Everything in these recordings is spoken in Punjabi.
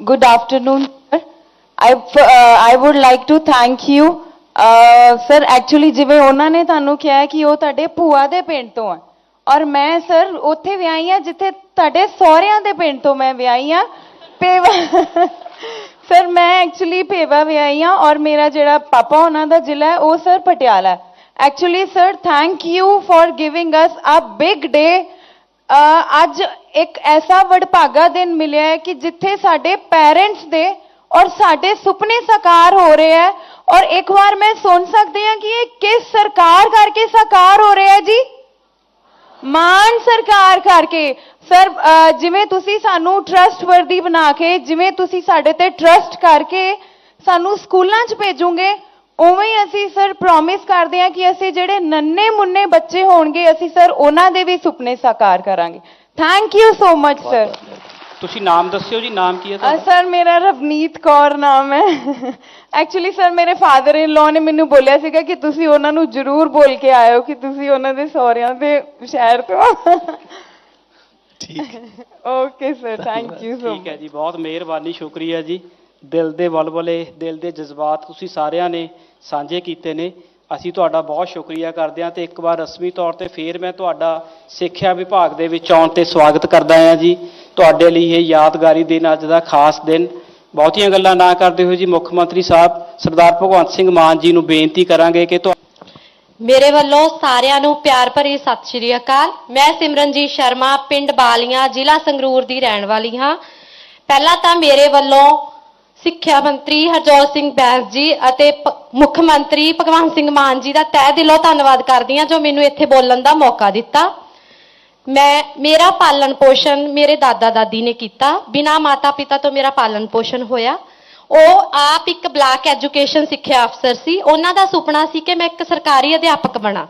good afternoon. sir. I uh, I would like to thank you. Uh, sir, ਜਿਵੇਂ ਉਹਨਾਂ ਨੇ ਤੁਹਾਨੂੰ ਕਿਹਾ ਕਿ ਉਹ ਤੁਹਾਡੇ ਭੂਆ ਦੇ ਪਿੰਡ ਤੋਂ ਆ ਔਰ ਮੈਂ ਸਰ ਉੱਥੇ ਵਿਆਹੀ ਆ ਜਿੱਥੇ ਤੁਹਾਡੇ ਸਹੁਰਿਆਂ ਦੇ ਪਿੰਡ ਤੋਂ ਮੈਂ ਵਿਆਹੀ ਆ ਪੇਵਾ ਸਰ ਮੈਂ ਐਕਚੁਅਲੀ ਪੇਵਾ ਵਿਆਹੀ ਆ ਔਰ ਮੇਰਾ ਜਿਹੜਾ ਪਾਪਾ ਉਹਨਾਂ ਦਾ ਜ਼ਿਲ੍ਹਾ ਹੈ ਉਹ sir Patiala actually sir thank you for giving us a big day ਅੱਜ ਇੱਕ ਐਸਾ ਵਡਭਾਗਾ ਦਿਨ ਮਿਲਿਆ ਹੈ ਕਿ ਜਿੱਥੇ ਸਾਡੇ ਪੈਰੈਂਟਸ ਦੇ ਔਰ ਸਾਡੇ ਸੁਪਨੇ ਸਾਕਾਰ ਹੋ ਰਹੇ ਹੈ। ਔਰ ਇੱਕ ਵਾਰ ਮੈਂ ਸੁਣ ਸਕਦੀ ਹਾਂ ਕਿ ਇਹ ਕਿਸ ਸਰਕਾਰ ਕਰਕੇ ਸਾਕਾਰ ਹੋ ਰਿਹਾ ਹੈ ਜੀ? ਮਾਨ ਸਰਕਾਰ ਕਰਕੇ। ਸਰ ਜਿਵੇਂ ਤੁਸੀਂ ਸਾਨੂੰ ਟਰਸਟਵਰਦੀ ਬਣਾ ਕੇ, ਜਿਵੇਂ ਤੁਸੀਂ ਸਾਡੇ ਤੇ ਟਰਸਟ ਕਰਕੇ ਸਾਨੂੰ ਸਕੂਲਾਂ 'ਚ ਭੇਜੋਗੇ ਉਵੇਂ ਹੀ ਅਸੀਂ ਸਰ ਪ੍ਰੋਮਿਸ ਕਰਦੇ ਹਾਂ ਕਿ ਅਸੀਂ ਜਿਹੜੇ ਨੰਨੇ ਮੁੰਨੇ ਬੱਚੇ ਹੋਣਗੇ ਅਸੀਂ ਸਰ ਉਹਨਾਂ ਦੇ ਵੀ ਸੁਪਨੇ ਸਾਕਾਰ ਕਰਾਂਗੇ। Thank you so much sir ਤੁਸੀਂ ਨਾਮ ਦੱਸਿਓ ਜੀ ਨਾਮ ਕੀ ਹੈ ਤੁਹਾਡਾ? ਸਰ ਮੇਰਾ ਰਵਨੀਤ ਕੌਰ ਨਾਮ ਹੈ। ਐਕਚੁਅਲੀ ਸਰ ਮੇਰੇ ਫਾਦਰ ਇਨ ਲਾਅ ਨੇ ਮੈਨੂੰ ਬੋਲਿਆ ਸੀਗਾ ਕਿ ਤੁਸੀਂ ਉਹਨਾਂ ਨੂੰ ਜ਼ਰੂਰ ਬੋਲ ਕੇ ਆਇਓ ਕਿ ਤੁਸੀਂ ਉਹਨਾਂ ਦੇ ਸਹੁਰਿਆਂ ਦੇ ਸ਼ਹਿਰ ਤੋਂ। ਠੀਕ। Okay sir thank you so ਠੀਕ ਹੈ ਜੀ ਬਹੁਤ ਮਿਹਰਬਾਨੀ ਸ਼ੁਕਰੀਆ ਜੀ। ਦਿਲ ਦੇ ਵਲਵਲੇ, ਦਿਲ ਦੇ ਜਜ਼ਬਾਤ ਤੁਸੀਂ ਸਾਰਿਆਂ ਨੇ ਸਾਂਝੇ ਕੀਤੇ ਨੇ। ਅਸੀਂ ਤੁਹਾਡਾ ਬਹੁਤ ਸ਼ੁਕਰੀਆ ਕਰਦੇ ਹਾਂ ਤੇ ਇੱਕ ਵਾਰ ਰਸਮੀ ਤੌਰ ਤੇ ਫੇਰ ਮੈਂ ਤੁਹਾਡਾ ਸਿੱਖਿਆ ਵਿਭਾਗ ਦੇ ਵਿੱਚ ਆਉਣ ਤੇ ਸਵਾਗਤ ਕਰਦਾ ਹਾਂ ਜੀ। ਤੁਹਾਡੇ ਲਈ ਇਹ ਯਾਦਗਾਰੀ ਦਿਨ ਅੱਜ ਦਾ ਖਾਸ ਦਿਨ। ਬਹੁਤੀਆਂ ਗੱਲਾਂ ਨਾ ਕਰਦੇ ਹੋਏ ਜੀ, ਮੁੱਖ ਮੰਤਰੀ ਸਾਹਿਬ, ਸਰਦਾਰ ਭਗਵੰਤ ਸਿੰਘ ਮਾਨ ਜੀ ਨੂੰ ਬੇਨਤੀ ਕਰਾਂਗੇ ਕਿ ਤੁਹਾ- ਮੇਰੇ ਵੱਲੋਂ ਸਾਰਿਆਂ ਨੂੰ ਪਿਆਰ ਭਰੀ ਸਤਿ ਸ਼੍ਰੀ ਅਕਾਲ। ਮੈਂ ਸਿਮਰਨਜੀਤ ਸ਼ਰਮਾ, ਪਿੰਡ ਬਾਲੀਆਂ, ਜ਼ਿਲ੍ਹਾ ਸੰਗਰੂਰ ਦੀ ਰਹਿਣ ਵਾਲੀ ਹਾਂ। ਪਹਿਲਾਂ ਤਾਂ ਮੇਰੇ ਵੱਲੋਂ ਸਿੱਖਿਆ ਮੰਤਰੀ ਹਰਜੋਤ ਸਿੰਘ ਬੈਂਸ ਜੀ ਅਤੇ ਪ- ਮੁੱਖ ਮੰਤਰੀ ਭਗਵੰਤ ਸਿੰਘ ਮਾਨ ਜੀ ਦਾ ਤਹਿ ਦਿਲੋਂ ਧੰਨਵਾਦ ਕਰਦੀ ਹਾਂ ਜੋ ਮੈਨੂੰ ਇੱਥੇ ਬੋਲਣ ਦਾ ਮੌਕਾ ਦਿੱਤਾ। ਮੈਂ, ਮੇਰਾ ਪਾਲਣ ਪੋਸ਼ਣ ਮੇਰੇ ਦਾਦਾ ਦਾਦੀ ਨੇ ਕੀਤਾ। ਬਿਨਾ ਮਾਤਾ ਪਿਤਾ ਤੋਂ ਮੇਰਾ ਪਾਲਣ ਪੋਸ਼ਣ ਹੋਇਆ। ਉਹ ਆਪ ਇੱਕ ਬਲਾਕ ਐਜੂਕੇਸ਼ਨ ਸਿੱਖਿਆ ਅਫਸਰ ਸੀ। ਉਹਨਾਂ ਦਾ ਸੁਪਨਾ ਸੀ ਕਿ ਮੈਂ ਇੱਕ ਸਰਕਾਰੀ ਅਧਿਆਪਕ ਬਣਾ।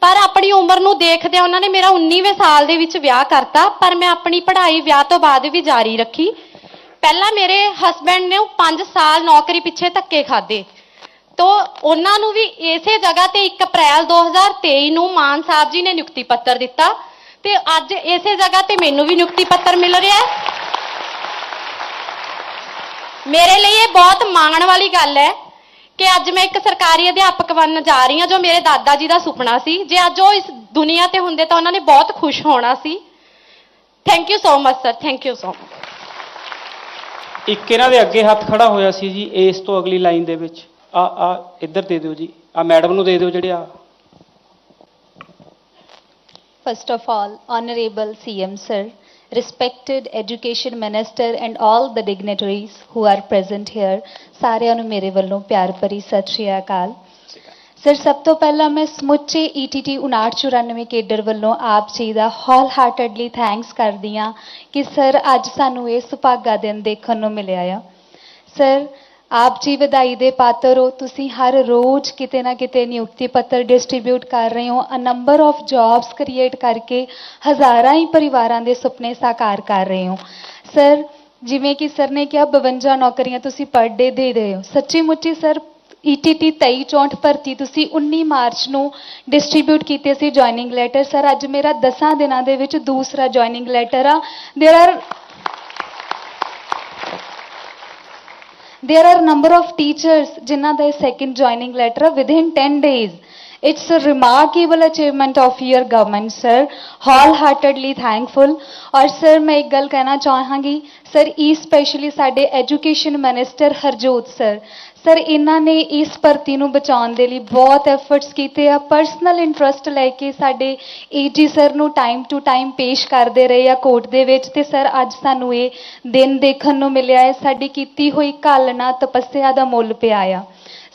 ਪਰ ਆਪਣੀ ਉਮਰ ਨੂੰ ਦੇਖਦਿਆਂ ਉਹਨਾਂ ਨੇ ਮੇਰਾ 19ਵੇਂ ਸਾਲ ਦੇ ਵਿੱਚ ਵਿਆਹ ਕਰਤਾ। ਪਰ ਮੈਂ ਆਪਣੀ ਪੜ੍ਹਾਈ ਵਿਆਹ ਤੋਂ ਬਾਅਦ ਵੀ ਜਾਰੀ ਰੱਖੀ। ਪਹਿਲਾਂ ਮੇਰੇ ਹਸਬੰਡ ਨੇ 5 ਸਾਲ ਨੌਕਰੀ ਪਿੱਛੇ ਧੱਕੇ ਖਾਦੇ ਤੋ ਉਹਨਾਂ ਨੂੰ ਵੀ ਇਸੇ ਜਗ੍ਹਾ ਤੇ 1 ਅਪ੍ਰੈਲ 2023 ਨੂੰ ਮਾਨ ਸਾਹਿਬ ਜੀ ਨੇ ਨਿਯੁਕਤੀ ਪੱਤਰ ਦਿੱਤਾ ਤੇ ਅੱਜ ਇਸੇ ਜਗ੍ਹਾ ਤੇ ਮੈਨੂੰ ਵੀ ਨਿਯੁਕਤੀ ਪੱਤਰ ਮਿਲ ਰਿਹਾ ਹੈ। ਮੇਰੇ ਲਈ ਇਹ ਬਹੁਤ ਮਾਣ ਵਾਲੀ ਗੱਲ ਹੈ ਕਿ ਅੱਜ ਮੈਂ ਇੱਕ ਸਰਕਾਰੀ ਅਧਿਆਪਕ ਬਣਨ ਜਾ ਰਹੀ ਹਾਂ ਜੋ ਮੇਰੇ ਦਾਦਾ ਜੀ ਦਾ ਸੁਪਨਾ ਸੀ। ਜੇ ਅੱਜ ਉਹ ਇਸ ਦੁਨੀਆ ਤੇ ਹੁੰਦੇ ਤਾਂ ਉਹਨਾਂ ਨੇ ਬਹੁਤ ਖੁਸ਼ ਹੋਣਾ ਸੀ। Thank you so much sir thank you so much ਇੱਕ ਇਹਨਾਂ ਦੇ ਅੱਗੇ ਹੱਥ ਖੜਾ ਹੋਇਆ ਸੀ ਜੀ ਇਸ ਤੋਂ ਅਗਲੀ ਲਾਈਨ ਦੇ ਵਿੱਚ ਆ ਆ ਇੱਧਰ ਦੇ ਦਿਓ ਜੀ ਆ ਮੈਡਮ ਨੂੰ ਦੇ ਦਿਓ ਜਿਹੜੇ ਆ First of all, Honorable CM Sir, respected Education Minister and all the dignitaries who are present here, ਸਾਰਿਆਂ ਨੂੰ ਮੇਰੇ ਵੱਲੋਂ ਪਿਆਰ ਭਰੀ ਸਤਿ ਸ਼੍ਰੀ ਅਕਾਲ ਸਰ ਸਭ ਤੋਂ ਪਹਿਲਾਂ ਮੈਂ ਸਮੁੱਚੇ E ETT 5994 ਕੇਡਰ ਵੱਲੋਂ ਆਪ ਜੀ ਦਾ ਹੋਲ ਹਾਰਟਡਲੀ ਥੈਂਕਸ ਕਰਦੀ ਹਾਂ ਕਿ ਸਰ ਅੱਜ ਸਾਨੂੰ ਇਹ ਸੁਭਾਗਾ ਦਿਨ ਦੇਖਣ ਨੂੰ ਮਿਲਿਆ ਆ ਸਰ ਆਪ ਜੀ ਵਧਾਈ ਦੇ ਪਾਤਰ ਹੋ ਤੁਸੀਂ ਹਰ ਰੋਜ਼ ਕਿਤੇ ਨਾ ਕਿਤੇ ਨਿਯੁਕਤੀ ਪੱਤਰ ਡਿਸਟ੍ਰੀਬਿਊਟ ਕਰ ਰਹੇ ਹੋ a number of jobs create ਕਰਕੇ ਹਜ਼ਾਰਾਂ ਹੀ ਪਰਿਵਾਰਾਂ ਦੇ ਸੁਪਨੇ ਸਾਕਾਰ ਕਰ ਰਹੇ ਹੋ ਸਰ ਜਿਵੇਂ ਕਿ ਸਰ ਨੇ ਕਿਹਾ 52 ਨੌਕਰੀਆਂ ਤੁਸੀਂ ਪਰ ਡੇ ਦੇ ਰਹੇ ਹੋ ਸੱਚੀ ਮੁੱਚੀ ਸਰ E ETT 2364 ਭਰਤੀ ਤੁਸੀਂ 19 ਮਾਰਚ ਨੂੰ ਡਿਸਟ੍ਰੀਬਿਊਟ ਕੀਤੇ ਸੀ ਜੁਆਇਨਿੰਗ ਲੈਟਰ ਸਰ ਅੱਜ ਮੇਰਾ 10 ਦਿਨਾਂ ਦੇ ਵਿੱਚ ਦੂਸਰਾ ਜੁਆਇਨਿੰਗ ਲੈਟਰ ਆ there are there are number of teachers ਜਿਨ੍ਹਾਂ ਦਾ ਸੈਕੰਡ ਜੁਆਇਨਿੰਗ ਲੈਟਰ ਆ within 10 days it's a remarkable achievement of your government, sir. Wholeheartedly thankful. ਔਰ ਸਰ ਮੈਂ ਇੱਕ ਗੱਲ ਕਹਿਣਾ ਚਾਹਾਂਗੀ ਸਰ ਈ ਸਪੈਸ਼ਲੀ ਸਾਡੇ education minister Harjot sir sir ਇਹਨਾਂ ਨੇ ਇਸ ਭਰਤੀ ਨੂੰ ਬਚਾਉਣ ਦੇ ਲਈ ਬਹੁਤ ਐਫਰਟਸ ਕੀਤੇ ਆ ਪਰਸਨਲ ਇੰਟਰਸਟ ਲੈ ਕੇ ਸਾਡੇ ਏਜੀ ਸਰ ਨੂੰ ਟਾਈਮ ਟੂ ਟਾਈਮ ਪੇਸ਼ ਕਰਦੇ ਰਹੇ ਆ ਕੋਰਟ ਦੇ ਵਿੱਚ ਤੇ ਸਰ ਅੱਜ ਸਾਨੂੰ ਇਹ ਦਿਨ ਦੇਖਣ ਨੂੰ ਮਿਲਿਆ ਹੈ ਸਾਡੀ ਕੀਤੀ ਹੋਈ ਘਾਲਣਾ ਤਪੱਸਿਆ ਦਾ ਮੁੱਲ ਪਿਆ ਆ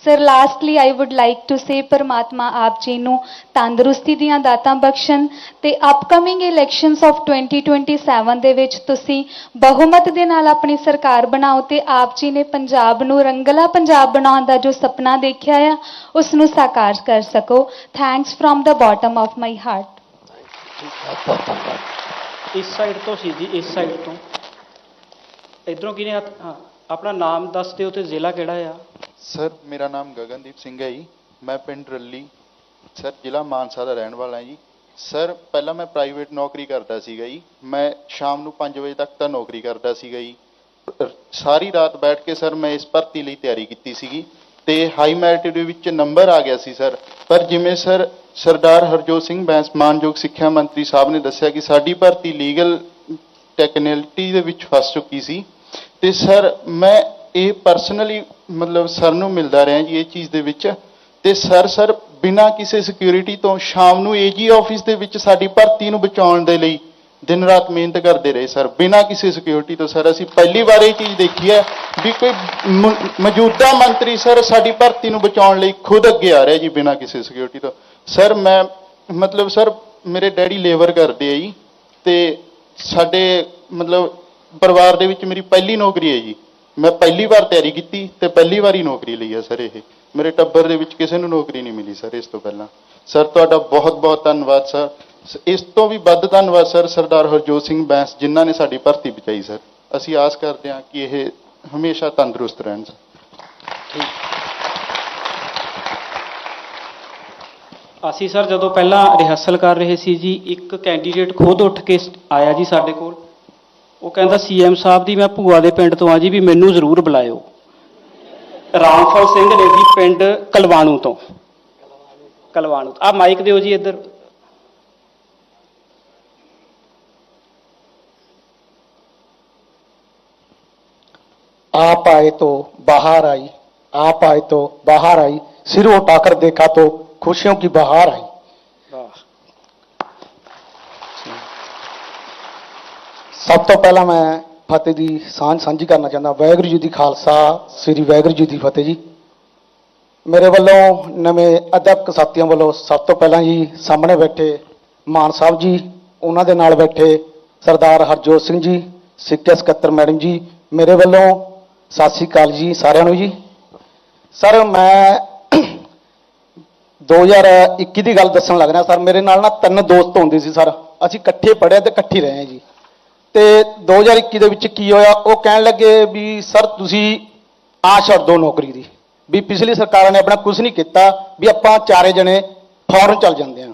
sir lastly I would like to say ਪਰਮਾਤਮਾ ਆਪ ਜੀ ਨੂੰ ਤੰਦਰੁਸਤੀ ਦੀਆਂ ਦਾਤਾਂ ਬਖਸ਼ਣ ਤੇ ਅਪਕਮਿੰਗ ਇਲੈਕਸ਼ਨਸ ਆਫ 2027 ਦੇ ਵਿੱਚ ਤੁਸੀਂ ਬਹੁਮਤ ਦੇ ਨਾਲ ਆਪਣੀ ਸਰਕਾਰ ਬਣਾਓ ਤੇ ਆਪ ਜੀ ਨੇ ਪੰਜਾਬ ਨੂੰ ਰੰਗਲਾ ਪੰਜਾਬ ਬਣਾਉਣ ਦਾ ਜੋ ਸੁਪਨਾ ਦੇਖਿਆ ਆ ਉਸ ਨੂੰ ਸਾਕਾਰ ਕਰ ਸਕੋ thanks from the bottom of my heart ਇਸ ਸਾਈਡ ਤੋਂ ਸੀ ਜੀ ਇਸ ਸਾਈਡ ਤੋਂ ਇਧਰੋਂ ਕਿਹਨੇ ਆਪਣਾ ਨਾਮ ਦੱਸ ਦਿਓ ਤੇ ਜ਼ਿਲ੍ਹਾ ਕਿਹੜਾ ਆ ਸਰ, ਮੇਰਾ ਨਾਮ ਗਗਨਦੀਪ ਸਿੰਘ ਹੈ ਜੀ। ਮੈਂ ਪਿੰਡ ਰੱਲੀ। ਸਰ, ਜ਼ਿਲ੍ਹਾ ਮਾਨਸਾ ਦਾ ਰਹਿਣ ਵਾਲਾ ਜੀ। ਸਰ, ਪਹਿਲਾਂ ਮੈਂ ਪ੍ਰਾਈਵੇਟ ਨੌਕਰੀ ਕਰਦਾ ਸੀਗਾ ਜੀ। ਮੈਂ ਸ਼ਾਮ ਨੂੰ 5 ਵਜੇ ਤੱਕ ਤਾਂ ਨੌਕਰੀ ਕਰਦਾ ਸੀਗਾ ਜੀ। ਸਾਰੀ ਰਾਤ ਬੈਠ ਕੇ ਸਰ, ਮੈਂ ਇਸ ਭਰਤੀ ਲਈ ਤਿਆਰੀ ਕੀਤੀ ਸੀਗੀ। ਤੇ ਹਾਈ ਮੈਰਿਟ ਦੇ ਵਿੱਚ ਨੰਬਰ ਆ ਗਿਆ ਸੀ, ਸਰ। ਪਰ ਜਿਵੇਂ ਸਰ, ਸਰਦਾਰ ਹਰਜੋਤ ਸਿੰਘ ਬੈਂਸ, ਮਾਨਯੋਗ ਸਿੱਖਿਆ ਮੰਤਰੀ ਸਾਹਿਬ ਨੇ ਦੱਸਿਆ ਕਿ ਸਾਡੀ ਭਰਤੀ ਲੀਗਲ ਟੈਕਨੀਕਲਿਟੀ ਦੇ ਵਿੱਚ ਫਸ ਚੁੱਕੀ ਸੀ। ਤੇ ਸਰ, ਮੈਂ ਇਹ ਪਰਸਨਲੀ ਮਤਲਬ ਸਰ ਨੂੰ ਮਿਲਦਾ ਰਿਹਾ ਜੀ ਇਹ ਚੀਜ਼ ਦੇ ਵਿੱਚ। ਤੇ ਸਰ ਸਰ ਬਿਨਾਂ ਕਿਸੇ ਸਿਕਿਉਰਿਟੀ ਤੋਂ ਸ਼ਾਮ ਨੂੰ ਏਜੀ ਆਫਿਸ ਦੇ ਵਿੱਚ ਸਾਡੀ ਭਰਤੀ ਨੂੰ ਬਚਾਉਣ ਦੇ ਲਈ ਦਿਨ ਰਾਤ ਮਿਹਨਤ ਕਰਦੇ ਰਹੇ ਸਰ। ਬਿਨਾਂ ਕਿਸੇ ਸਿਕਿਉਰਿਟੀ ਤੋਂ ਸਰ, ਅਸੀਂ ਪਹਿਲੀ ਵਾਰ ਇਹ ਚੀਜ਼ ਦੇਖੀ ਹੈ ਵੀ ਕੋਈ ਮੌਜੂਦਾ ਮੰਤਰੀ ਸਰ ਸਾਡੀ ਭਰਤੀ ਨੂੰ ਬਚਾਉਣ ਲਈ ਖੁਦ ਅੱਗੇ ਆ ਰਿਹਾ ਜੀ ਬਿਨਾਂ ਕਿਸੇ ਸਿਕਿਉਰਿਟੀ ਤੋਂ। ਸਰ, ਮੈਂ ਮਤਲਬ ਸਰ ਮੇਰੇ ਡੈਡੀ ਲੇਬਰ ਕਰਦੇ ਆ ਜੀ ਤੇ ਸਾਡੇ ਮਤਲਬ ਪਰਿਵਾਰ ਦੇ ਵਿੱਚ ਮੇਰੀ ਪਹਿਲੀ ਨੌਕਰੀ ਹੈ ਜੀ। ਮੈਂ ਪਹਿਲੀ ਵਾਰ ਤਿਆਰੀ ਕੀਤੀ ਤੇ ਪਹਿਲੀ ਵਾਰੀ ਨੌਕਰੀ ਲਈ ਹੈ ਸਰ ਇਹ। ਮੇਰੇ ਟੱਬਰ ਦੇ ਵਿੱਚ ਕਿਸੇ ਨੂੰ ਨੌਕਰੀ ਨਹੀਂ ਮਿਲੀ ਸਰ ਇਸ ਤੋਂ ਪਹਿਲਾਂ। ਸਰ, ਤੁਹਾਡਾ ਬਹੁਤ ਬਹੁਤ ਧੰਨਵਾਦ ਸਰ। ਇਸ ਤੋਂ ਵੀ ਵੱਧ ਧੰਨਵਾਦ ਸਰ ਸਰਦਾਰ ਹਰਜੋਤ ਸਿੰਘ ਬੈਂਸ ਜਿਨ੍ਹਾਂ ਨੇ ਸਾਡੀ ਭਰਤੀ ਬਚਾਈ ਸਰ। ਅਸੀਂ ਆਸ ਕਰਦੇ ਹਾਂ ਕਿ ਇਹ ਹਮੇਸ਼ਾ ਤੰਦਰੁਸਤ ਰਹਿਣ ਸਰ। ਅਸੀਂ ਸਰ ਜਦੋਂ ਪਹਿਲਾਂ ਰਿਹਰਸਲ ਕਰ ਰਹੇ ਸੀ ਜੀ, ਇੱਕ ਕੈਂਡੀਡੇਟ ਖੁਦ ਉੱਠ ਕੇ ਆਇਆ ਜੀ ਸਾਡੇ ਕੋਲ। ਉਹ ਕਹਿੰਦਾ ਸੀਐਮ ਸਾਹਿਬ ਦੀ ਮੈਂ ਭੂਆ ਦੇ ਪਿੰਡ ਤੋਂ ਆ ਜੀ ਵੀ ਮੈਨੂੰ ਜ਼ਰੂਰ ਬੁਲਾਇਓ ਰਾਮਫਲ ਸਿੰਘ ਨੇ ਜੀ ਪਿੰਡ ਕਲਵਾਣੂ ਤੋਂ ਕਲਵਾਣੂ ਆ ਮਾਈਕ ਦਿਓ ਜੀ ਇੱਧਰ आप आए तो बाहर आई आप आए तो बाहर आई सिर उठाकर देखा तो खुशियों की बहार आई ਸਭ ਤੋਂ ਪਹਿਲਾਂ ਮੈਂ ਫਤਿਹ ਦੀ ਸਾਂਝ ਸਾਂਝੀ ਕਰਨਾ ਚਾਹੁੰਦਾ, ਵਾਹਿਗੁਰੂ ਜੀ ਦੀ ਖਾਲਸਾ, ਸ੍ਰੀ ਵਾਹਿਗੁਰੂ ਜੀ ਦੀ ਫਤਿਹ ਜੀ। ਮੇਰੇ ਵੱਲੋਂ ਨਵੇਂ ਅਧਿਆਪਕ ਸਾਥੀਆਂ ਵੱਲੋਂ ਸਭ ਤੋਂ ਪਹਿਲਾਂ ਜੀ ਸਾਹਮਣੇ ਬੈਠੇ ਮਾਨ ਸਾਹਿਬ ਜੀ, ਉਹਨਾਂ ਦੇ ਨਾਲ ਬੈਠੇ ਸਰਦਾਰ ਹਰਜੋਤ ਸਿੰਘ ਜੀ, ਸਿੱਖਿਆ ਸਕੱਤਰ ਮੈਡਮ ਜੀ, ਮੇਰੇ ਵੱਲੋਂ ਸਤਿ ਸ੍ਰੀ ਅਕਾਲ ਜੀ ਸਾਰਿਆਂ ਨੂੰ ਜੀ। ਸਰ, ਮੈਂ 2021 ਦੀ ਗੱਲ ਦੱਸਣ ਲੱਗ ਰਿਹਾ, ਸਰ, ਮੇਰੇ ਨਾਲ ਨਾ ਤਿੰਨ ਦੋਸਤ ਹੁੰਦੇ ਸੀ, ਸਰ। ਅਸੀਂ ਇਕੱਠੇ ਪੜ੍ਹੇ ਤੇ ਇਕੱਠੇ ਰਹੇ ਹਾਂ ਜੀ। ਤੇ 2021 ਦੇ ਵਿੱਚ ਕੀ ਹੋਇਆ? ਉਹ ਕਹਿਣ ਲੱਗੇ ਵੀ, ਸਰ, ਤੁਸੀਂ ਆ ਛੱਡ ਦਿਓ ਨੌਕਰੀ ਦੀ। ਵੀ ਪਿਛਲੀ ਸਰਕਾਰਾਂ ਨੇ ਆਪਣਾ ਕੁਝ ਨਹੀਂ ਕੀਤਾ, ਵੀ ਆਪਾਂ ਚਾਰੇ ਜਣੇ ਫੌਰਨ ਚੱਲ ਜਾਂਦੇ ਹਾਂ।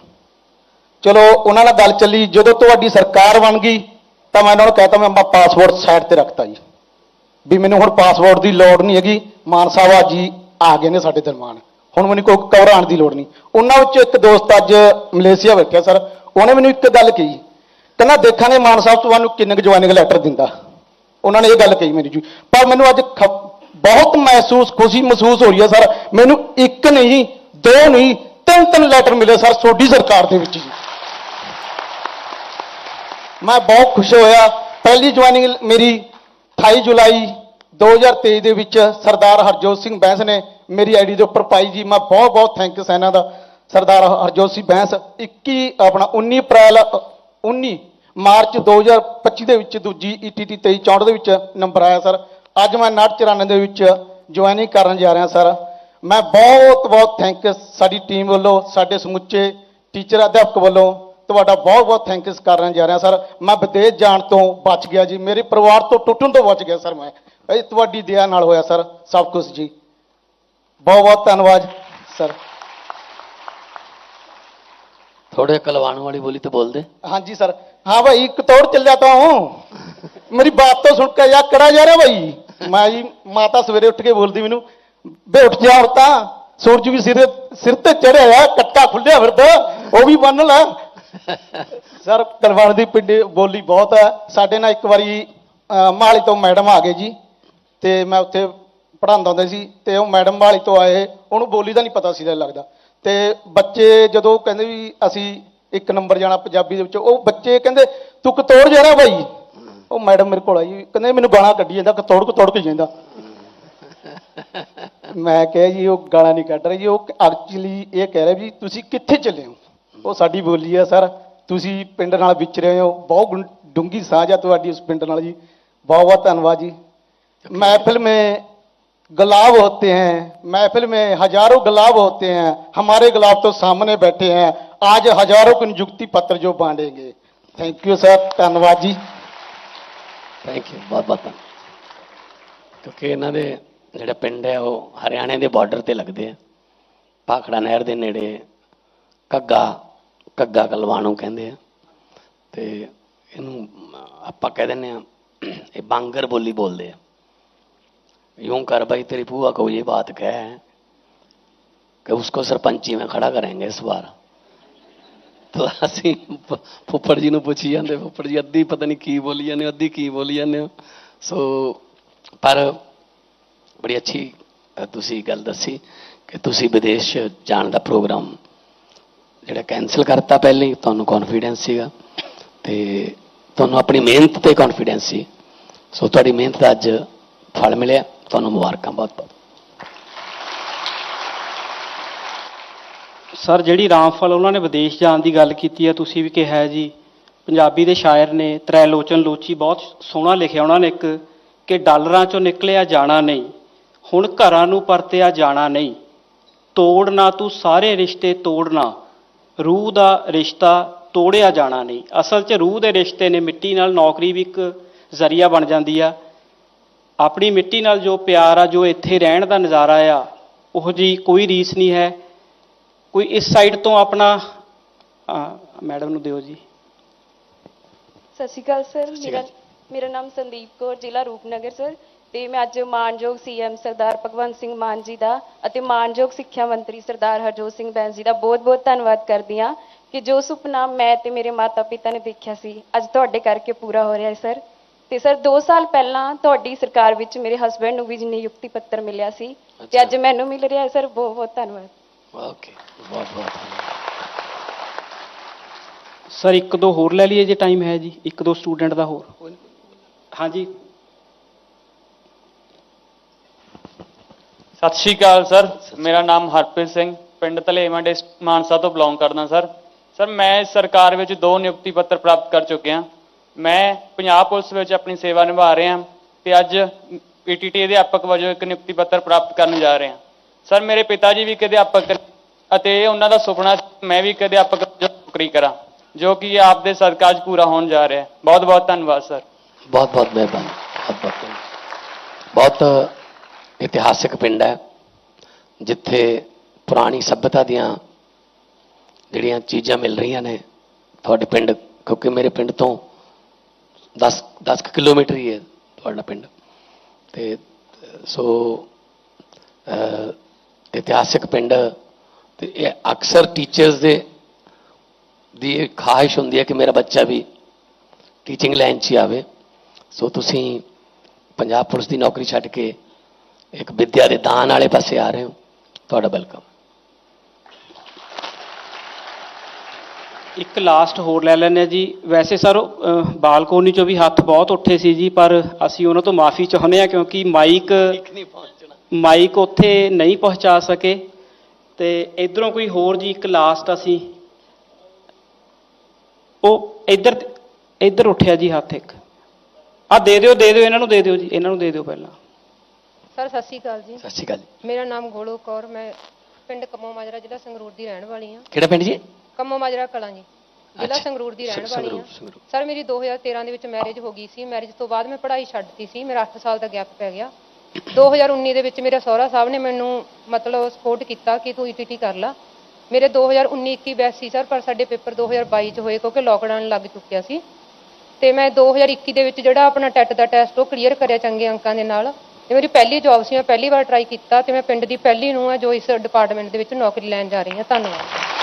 ਚਲੋ, ਉਹਨਾਂ ਨਾਲ ਗੱਲ ਚੱਲੀ। ਜਦੋਂ ਤੁਹਾਡੀ ਸਰਕਾਰ ਬਣ ਗਈ, ਤਾਂ ਮੈਂ ਉਹਨਾਂ ਨੂੰ ਕਹਿਤਾ, ਮੈਂ ਆਪਣਾ ਪਾਸਪੋਰਟ ਸਾਈਡ ਤੇ ਰੱਖਤਾ ਜੀ। ਵੀ ਮੈਨੂੰ ਹੁਣ ਪਾਸਪੋਰਟ ਦੀ ਲੋੜ ਨਹੀਂ ਹੈਗੀ। ਮਾਨ ਸਾਹਿਬ ਆ ਜੀ, ਆ ਗਏ ਨੇ ਸਾਡੇ ਦਰਮਾਨ ਹੁਣ ਮੈਨੂੰ ਕੋਈ ਘਬਰਾਉਣ ਦੀ ਲੋੜ ਨਹੀਂ। ਉਹਨਾਂ ਵਿੱਚੋਂ ਇੱਕ ਦੋਸਤ ਅੱਜ ਮਲੇਸ਼ੀਆ ਬੈਠਿਆ ਸਰ। ਉਹਨੇ ਮੈਨੂੰ ਇੱਕ ਗੱਲ ਕਹੀ। ਕਹਿੰਦਾ ਦੇਖਾਂਗੇ ਮਾਨ ਸਾਹਿਬ ਤੁਹਾਨੂੰ ਕਿੰਨੇ ਕੁ ਜੁਆਇਨਿੰਗ ਲੈਟਰ ਦਿੰਦਾ। ਉਹਨਾਂ ਨੇ ਇਹ ਗੱਲ ਕਹੀ ਮੇਰੀ ਜੀ। ਪਰ ਮੈਨੂੰ ਅੱਜ ਖ- ਬਹੁਤ ਮਹਿਸੂਸ, ਖੁਸ਼ੀ ਮਹਿਸੂਸ ਹੋ ਰਹੀ ਹੈ, ਸਰ। ਮੈਨੂੰ ਇੱਕ ਨਹੀਂ, ਦੋ ਨਹੀਂ, ਤਿੰਨ ਤਿੰਨ ਲੈਟਰ ਮਿਲੇ, ਸਰ ਤੁਹਾਡੀ ਸਰਕਾਰ ਦੇ ਵਿੱਚ ਜੀ। ਮੈਂ ਬਹੁਤ ਖੁਸ਼ ਹੋਇਆ। ਪਹਿਲੀ ਜੁਆਇਨਿੰਗ ਮੇਰੀ 28 ਜੁਲਾਈ 2023 ਦੇ ਵਿੱਚ ਸਰਦਾਰ ਹਰਜੋਤ ਸਿੰਘ ਬੈਂਸ ਨੇ ਮੇਰੀ ਆਈਡੀ ਦੇ ਉੱਪਰ ਪਾਈ ਜੀ। ਮੈਂ ਬਹੁਤ ਬਹੁਤ ਥੈਂਕਸ ਇਹਨਾਂ ਦਾ। ਸਰਦਾਰ ਹਰਜੋਤ ਸਿੰਘ ਬੈਂਸ 21 ਆਪਣਾ 19 ਅਪ੍ਰੈਲ 19 ਮਾਰਚ 2025 ਦੇ ਵਿੱਚ ਦੂਜੀ E ਈਟੀਟੀ 2364 ਦੇ ਵਿੱਚ ਨੰਬਰ ਆਇਆ, ਸਰ। ਅੱਜ ਮੈਂ 994 ਦੇ ਵਿੱਚ ਜੁਆਇਨਿੰਗ ਕਰਨ ਜਾ ਰਿਹਾ, ਸਰ। ਮੈਂ ਬਹੁਤ ਬਹੁਤ ਥੈਂਕਸ ਸਾਡੀ ਟੀਮ ਵੱਲੋਂ, ਸਾਡੇ ਸਮੁੱਚੇ ਟੀਚਰ ਅਧਿਆਪਕ ਵੱਲੋਂ ਤੁਹਾਡਾ ਬਹੁਤ ਬਹੁਤ ਥੈਂਕਸ ਕਰਨ ਜਾ ਰਿਹਾ, ਸਰ। ਮੈਂ ਵਿਦੇਸ਼ ਜਾਣ ਤੋਂ ਬਚ ਗਿਆ ਜੀ। ਮੇਰੇ ਪਰਿਵਾਰ ਤੋਂ ਟੁੱਟਣ ਤੋਂ ਬਚ ਗਿਆ, ਸਰ, ਮੈਂ। ਇਹ ਤੁਹਾਡੀ ਦਇਆ ਨਾਲ ਹੋਇਆ, ਸਰ। ਸਭ ਕੁਝ ਜੀ। ਬਹੁਤ ਬਹੁਤ ਧੰਨਵਾਦ, ਸਰ। थोड़े कलवाणों वाली बोली तो बोल दे हाँ जी सर हाँ भाई एक तोड़ चल जाता हूँ मेरी बात तो सुन के याद करा जा रहा भाई मैं जी माता सवेरे उठ के बोलती मैनू बे उठ जा औरता सूरज भी सिर सिर ते चढ़े है कट्टा खुलिया फिरदा ਉਹ ਵੀ ਬੰਨ ਲੈ ਸਰ ਕਲਵਾਣ ਦੀ ਪਿੰਡੀ ਬੋਲੀ ਬਹੁਤ ਹੈ ਸਾਡੇ ਨਾਲ ਇੱਕ ਵਾਰੀ ਅਹ, ਮਹਾਲੀ ਤੋਂ ਮੈਡਮ ਆ ਗਏ ਜੀ ਤੇ ਮੈਂ ਉੱਥੇ ਪੜ੍ਹਾਉਂਦਾ ਹੁੰਦਾ ਸੀ ਤੇ ਉਹ ਮੈਡਮ ਮਹਾਲੀ ਤੋਂ ਆਏ ਉਹਨੂੰ ਬੋਲੀ ਦਾ ਨਹੀਂ ਪਤਾ ਸੀ ਲੱਗਦਾ ਤੇ ਬੱਚੇ ਜਦੋਂ ਕਹਿੰਦੇ ਵੀ ਅਸੀਂ ਇੱਕ ਨੰਬਰ ਜਾਣਾ ਪੰਜਾਬੀ ਦੇ ਵਿੱਚ ਉਹ ਬੱਚੇ ਕਹਿੰਦੇ ਤੂੰ ਕਤੋੜ ਜਾਣਾ ਭਾਈ ਉਹ ਮੈਡਮ ਮੇਰੇ ਕੋਲ ਆਈ ਕਹਿੰਦੇ ਮੈਨੂੰ ਗਾਲਾਂ ਕੱਢੀ ਜਾਂਦਾ ਕਤੋੜ ਕਤੋੜ ਕੇ ਜਾਂਦਾ। ਮੈਂ ਕਿਹਾ ਜੀ ਉਹ ਗਾਲਾਂ ਨਹੀਂ ਕੱਢ ਰਹੀ ਉਹ ਐਕਚੁਅਲੀ ਇਹ ਕਹਿ ਰਿਹਾ ਵੀ ਤੁਸੀਂ ਕਿੱਥੇ ਚੱਲੇ ਹੋ? ਉਹ ਸਾਡੀ ਬੋਲੀ ਆ ਸਰ। ਤੁਸੀਂ ਪਿੰਡ ਨਾਲ ਵਿਚ ਰਹੇ ਹੋ। ਬਹੁਤ ਡੂੰਗੀ ਸਾਂਝ ਆ ਤੁਹਾਡੀ ਉਸ ਪਿੰਡ ਨਾਲ ਜੀ। ਬਹੁਤ ਬਹੁਤ ਧੰਨਵਾਦ ਜੀ। ਮਹਿਫਿਲ ਮੇ गुलाब होते हैं महफिल में हजारों गुलाब होते हैं हमारे गुलाब तो सामने बैठे हैं आज हजारों के नियुक्ति पत्र जो बांटेंगे थैंक यू सर धन्यवाद जी ਥੈਂਕ ਯੂ ਬਹੁਤ ਬਹੁਤ ਧੰਨਵਾਦ। ਕਿਉਂਕਿ ਇਹਨਾਂ ਦੇ ਜਿਹੜੇ ਪਿੰਡ ਹੈ ਉਹ ਹਰਿਆਣੇ ਦੇ ਬਾਰਡਰ ਤੇ ਲੱਗਦੇ ਆ ਭਾਖੜਾ ਨਹਿਰ ਦੇ ਨੇੜੇ ਕੱਗਾ ਕੱਗਾ ਕਲਵਾਣੂ ਕਹਿੰਦੇ ਆ ਤੇ ਇਹਨੂੰ ਆਪਾਂ ਕਹਿ ਦਿੰਦੇ ਆ ਇਹ ਬਾਂਗਰ ਬੋਲੀ ਬੋਲਦੇ ਆ यूं कर भाई तेरी बुआ को ये बात कह कि उसको सरपंची में खड़ा करेंगे इस बार ਤਾਂ ਅਸੀਂ ਪ- ਫੁੱਫੜ ਜੀ ਨੂੰ ਪੁੱਛੀ ਜਾਂਦੇ ਫੁੱਫੜ ਜੀ ਅੱਧੀ ਪਤਾ ਨਹੀਂ ਕੀ ਬੋਲੀ ਜਾਂਦੇ ਹੋ, ਅੱਧੀ ਕੀ ਬੋਲੀ ਜਾਂਦੇ ਹੋ ਸੋ ਪਰ ਬੜੀ ਅੱਛੀ ਅ, ਤੁਸੀਂ ਗੱਲ ਦੱਸੀ ਕਿ ਤੁਸੀਂ ਵਿਦੇਸ਼ 'ਚ ਜਾਣ ਦਾ ਪ੍ਰੋਗਰਾਮ ਜਿਹੜਾ ਕੈਨਸਲ ਕਰਤਾ ਪਹਿਲੇ ਹੀ ਤੁਹਾਨੂੰ ਕੌਨਫੀਡੈਂਸ ਸੀਗਾ ਤੇ ਤੁਹਾਨੂੰ ਆਪਣੀ ਮਿਹਨਤ ਤੇ ਕੌਨਫੀਡੈਂਸ ਸੀ ਸੋ ਤੁਹਾਡੀ ਮਿਹਨਤ ਦਾ ਅੱਜ ਫਲ ਮਿਲਿਆ ਤੁਹਾਨੂੰ ਮੁਬਾਰਕਾਂ ਬਹੁਤ ਬਹੁਤ। ਸਰ, ਜਿਹੜੀ ਰਾਮਫਲ ਉਹਨਾਂ ਨੇ ਵਿਦੇਸ਼ ਜਾਣ ਦੀ ਗੱਲ ਕੀਤੀ ਹੈ ਤੁਸੀਂ ਵੀ ਕਿਹਾ ਜੀ। ਪੰਜਾਬੀ ਦੇ ਸ਼ਾਇਰ ਨੇ ਤ੍ਰੈਲੋਚਨ ਲੋਚੀ, ਬਹੁਤ ਸੋਹਣਾ ਲਿਖਿਆ ਉਹਨਾਂ ਨੇ ਇੱਕ ਕਿ ਡਾਲਰਾਂ ਚੋਂ ਨਿਕਲਿਆ ਜਾਣਾ ਨਹੀਂ, ਹੁਣ ਘਰਾਂ ਨੂੰ ਪਰਤਿਆ ਜਾਣਾ ਨਹੀਂ। ਤੋੜਨਾ ਤੂੰ ਸਾਰੇ ਰਿਸ਼ਤੇ ਤੋੜਨਾ ਰੂਹ ਦਾ ਰਿਸ਼ਤਾ ਤੋੜਿਆ ਜਾਣਾ ਨਹੀਂ। ਅਸਲ 'ਚ ਰੂਹ ਦੇ ਰਿਸ਼ਤੇ ਨੇ ਮਿੱਟੀ ਨਾਲ ਨੌਕਰੀ ਵੀ ਇੱਕ ਜ਼ਰੀਆ ਬਣ ਜਾਂਦੀ ਆ। ਆਪਣੀ ਮਿੱਟੀ ਨਾਲ ਜੋ ਪਿਆਰ ਆ ਜੋ ਇੱਥੇ ਰਹਿਣ ਦਾ ਨਜ਼ਾਰਾ ਆ ਉਹ ਜੀ ਕੋਈ ਰੀਸ ਨਹੀਂ ਹੈ। ਕੋਈ ਇਸ ਸਾਈਡ ਤੋਂ ਆਪਣਾ ਮੈਡਮ ਨੂੰ ਦਿਓ ਜੀ। ਸਤਿ ਸ਼੍ਰੀ ਅਕਾਲ ਸਰ ਮੇਰਾ। ਮੇਰਾ ਨਾਮ ਸੰਦੀਪ ਕੌਰ ਜ਼ਿਲ੍ਹਾ ਰੂਪਨਗਰ ਸਰ ਤੇ ਮੈਂ ਅੱਜ ਮਾਨਯੋਗ ਸੀਐਮ ਸਰਦਾਰ ਭਗਵੰਤ ਸਿੰਘ ਮਾਨ ਜੀ ਦਾ ਅਤੇ ਮਾਨਯੋਗ ਸਿੱਖਿਆ ਮੰਤਰੀ ਸਰਦਾਰ ਹਰਜੋਤ ਸਿੰਘ ਬੈਂਸ ਜੀ ਦਾ ਬਹੁਤ-ਬਹੁਤ ਧੰਨਵਾਦ ਕਰਦੀ ਹਾਂ ਕਿ ਜੋ ਸੁਪਨਾ ਮੈਂ ਤੇ ਮੇਰੇ ਮਾਤਾ-ਪਿਤਾ ਨੇ ਦੇਖਿਆ ਸੀ ਅੱਜ ਤੁਹਾਡੇ ਕਰਕੇ ਪੂਰਾ ਹੋ ਰਿਹਾ ਹੈ ਸਰ। ਤੇ ਸਰ 2 ਸਾਲ ਪਹਿਲਾਂ ਤੁਹਾਡੀ ਸਰਕਾਰ ਵਿੱਚ ਮੇਰੇ ਹਸਬੰਡ ਨੂੰ ਵੀ ਨਿਯੁਕਤੀ ਪੱਤਰ ਮਿਲਿਆ ਸੀ ਤੇ ਅੱਜ ਮੈਨੂੰ ਮਿਲ ਰਿਹਾ ਹੈ ਸਰ ਬਹੁਤ-ਬਹੁਤ ਧੰਨਵਾਦ। ਓਕੇ ਬਹੁਤ ਬਹੁਤ ਧੰਨਵਾਦ। ਸਰ ਇੱਕ ਦੋ ਹੋਰ ਲੈ ਲਈਏ ਜੇ ਟਾਈਮ ਹੈ ਜੀ ਇੱਕ ਦੋ ਸਟੂਡੈਂਟ ਦਾ ਹੋਰ। ਹਾਂਜੀ। ਸਤਿ ਸ਼੍ਰੀ ਅਕਾਲ ਸਰ। ਮੇਰਾ ਨਾਮ ਹਰਪ੍ਰੀਤ ਸਿੰਘ ਪਿੰਡ ਧਲੇਵਾਂ ਡਿਸਟ੍ਰਿਕਟ ਮਾਨਸਾ ਤੋਂ ਬਿਲੋਂਗ ਕਰਦਾ ਸਰ। ਸਰ ਮੈਂ ਸਰਕਾਰ ਵਿੱਚ ਦੋ ਨਿਯੁਕਤੀ ਪੱਤਰ ਪ੍ਰਾਪਤ ਕਰ ਚੁੱਕਿਆ। ਮੈਂ ਪੰਜਾਬ ਪੁਲਿਸ ਵਿੱਚ ਆਪਣੀ ਸੇਵਾ ਨਿਭਾ ਰਿਹਾ ਤੇ ਅੱਜ ਪੀਟੀਟੀ ਅਧਿਆਪਕ ਵਜੋਂ ਇੱਕ ਨਿਯੁਕਤੀ ਪੱਤਰ ਪ੍ਰਾਪਤ ਕਰਨ ਜਾ ਰਿਹਾ ਸਰ, ਮੇਰੇ ਪਿਤਾ ਜੀ ਵੀ ਇੱਕ ਅਧਿਆਪਕ ਅਤੇ ਉਹਨਾਂ ਦਾ ਸੁਪਨਾ ਮੈਂ ਵੀ ਇੱਕ ਅਧਿਆਪਕ ਵਜੋਂ ਨੌਕਰੀ ਕਰਾਂ, ਜੋ ਕਿ ਆਪ ਦੇ ਸਦਕਾ ਅੱਜ ਪੂਰਾ ਹੋਣ ਜਾ ਰਿਹਾ ਹੈ। ਬਹੁਤ ਬਹੁਤ ਧੰਨਵਾਦ, ਸਰ। ਬਹੁਤ ਬਹੁਤ ਮਿਹਰਬਾਨੀ। ਬਹੁਤ ਬਹੁਤ ਬਹੁਤ ਇਤਿਹਾਸਿਕ ਪਿੰਡ ਹੈ, ਜਿੱਥੇ ਪੁਰਾਣੀ ਸਭਿਅਤਾ ਦੀਆਂ ਜਿਹੜੀਆਂ ਚੀਜ਼ਾਂ ਮਿਲ ਰਹੀਆਂ ਨੇ। ਤੁਹਾਡੇ ਪਿੰਡ, ਕਿਉਂਕਿ ਮੇਰੇ ਪਿੰਡ ਤੋਂ 10 10 ਕੁ ਕਿਲੋਮੀਟਰ ਹੀ ਹੈ ਤੁਹਾਡਾ ਪਿੰਡ। ਤੇ, ਸੋ ਇਤਿਹਾਸਿਕ ਪਿੰਡ, ਤੇ ਇਹ ਅਕਸਰ ਟੀਚਰਸ ਦੇ, ਦੀ ਇਹ ਖਾਹਿਸ਼ ਹੁੰਦੀ ਹੈ ਕਿ ਮੇਰਾ ਬੱਚਾ ਵੀ ਟੀਚਿੰਗ ਲਾਈਨ 'ਚ ਹੀ ਆਵੇ। ਸੋ ਤੁਸੀਂ ਪੰਜਾਬ ਪੁਲਿਸ ਦੀ ਨੌਕਰੀ ਛੱਡ ਕੇ ਇੱਕ ਵਿੱਦਿਆ ਦੇ ਦਾਨ ਵਾਲੇ ਪਾਸੇ ਆ ਰਹੇ ਹੋ। ਤੁਹਾਡਾ ਵੈਲਕਮ ਇੱਕ ਲਾਸਟ ਹੋਰ ਲੈ ਲੈਂਦੇ ਹਾਂ ਜੀ। ਵੈਸੇ ਸਰ ਬਾਲਕੋਨੀ ਚੋਂ ਵੀ ਹੱਥ ਬਹੁਤ ਉੱਠੇ ਸੀ ਜੀ ਪਰ ਅਸੀਂ ਉਹਨਾਂ ਤੋਂ ਮਾਫੀ ਚਾਹੁੰਦੇ ਹਾਂ ਕਿਉਂਕਿ ਮਾਈਕ ਮਾਈਕ ਉੱਥੇ ਨਹੀਂ ਪਹੁੰਚਾ ਸਕੇ। ਤੇ ਇਧਰੋਂ ਕੋਈ ਹੋਰ ਜੀ ਇੱਕ ਲਾਸਟ ਅਸੀਂ ਉਹ ਇੱਧਰ ਇੱਧਰ ਉੱਠਿਆ ਜੀ ਹੱਥ ਇੱਕ। ਆ ਦੇ ਦਿਓ ਦੇ ਦਿਓ ਇਹਨਾਂ ਨੂੰ ਦੇ ਦਿਓ ਜੀ ਇਹਨਾਂ ਨੂੰ ਦੇ ਦਿਓ ਪਹਿਲਾਂ। ਸਰ ਸਤਿ ਸ਼੍ਰੀ ਅਕਾਲ ਜੀ। ਸਤਿ ਸ਼੍ਰੀ ਅਕਾਲ ਜੀ। ਮੇਰਾ ਨਾਮ ਗੋਲੂ ਕੌਰ ਮੈਂ ਪਿੰਡ ਕੰਮੋ ਮਾਜਰਾ ਜ਼ਿਲ੍ਹਾ ਸੰਗਰੂਰ ਦੀ ਰਹਿਣ ਵਾਲੀ ਹਾਂ। ਕਿਹੜਾ ਪਿੰਡ ਜੀ? ਕੰਮੋ ਮਾਜਰਾ ਕਲਾਂ ਜੀ ਜ਼ਿਲ੍ਹਾ। ਸੰਗਰੂਰ ਦੀ ਰਹਿਣ ਵਾਲੀ ਹਾਂ। ਸਰ ਮੇਰੀ 2013 ਦੇ ਵਿੱਚ ਮੈਰਿਜ ਹੋ ਗਈ ਸੀ। ਮੈਰਿਜ ਤੋਂ ਬਾਅਦ ਮੈਂ ਪੜ੍ਹਾਈ ਛੱਡਤੀ ਸੀ। ਮੇਰਾ 8 ਸਾਲ ਦਾ ਗੈਪ ਪੈ ਗਿਆ। 2019 ਦੇ ਵਿੱਚ ਮੇਰੇ ਸਹੁਰਾ ਸਾਹਿਬ ਨੇ ਮੈਨੂੰ ਮਤਲਬ ਸਪੋਰਟ ਕੀਤਾ ਕਿ ਤੂੰ ਈਟੀਟੀ ਕਰ ਲਾ। ਮੇਰੇ 2019 21 ਬੈਚ ਸੀ ਸਰ ਪਰ ਸਾਡੇ ਪੇਪਰ 2022 ਚ ਹੋਏ ਕਿਉਂਕਿ ਲੋਕਡਾਊਨ ਲੱਗ ਚੁੱਕਿਆ ਸੀ। ਤੇ ਮੈਂ 2021 ਦੇ ਵਿੱਚ ਜਿਹੜਾ ਆਪਣਾ ਟੈਟ ਦਾ ਟੈਸਟ ਉਹ ਕਲੀਅਰ ਕਰਿਆ ਚੰਗੇ ਅੰਕਾਂ ਦੇ ਨਾਲ। ਇਹ ਮੇਰੀ ਪਹਿਲੀ ਜੌਬ ਸੀ ਮੈਂ ਪਹਿਲੀ ਵਾਰ ਟਰਾਈ ਕੀਤਾ ਤੇ ਮੈਂ ਪਿੰਡ ਦੀ ਪਹਿਲੀ ਨੂੰ ਆ ਜੋ ਇਸ ਡਿਪਾਰਟਮੈਂਟ ਦੇ ਵਿੱਚ ਨੌਕਰੀ ਲੈਣ ਜਾ ਰਹੀ ਹਾਂ। ਧੰਨਵਾਦ।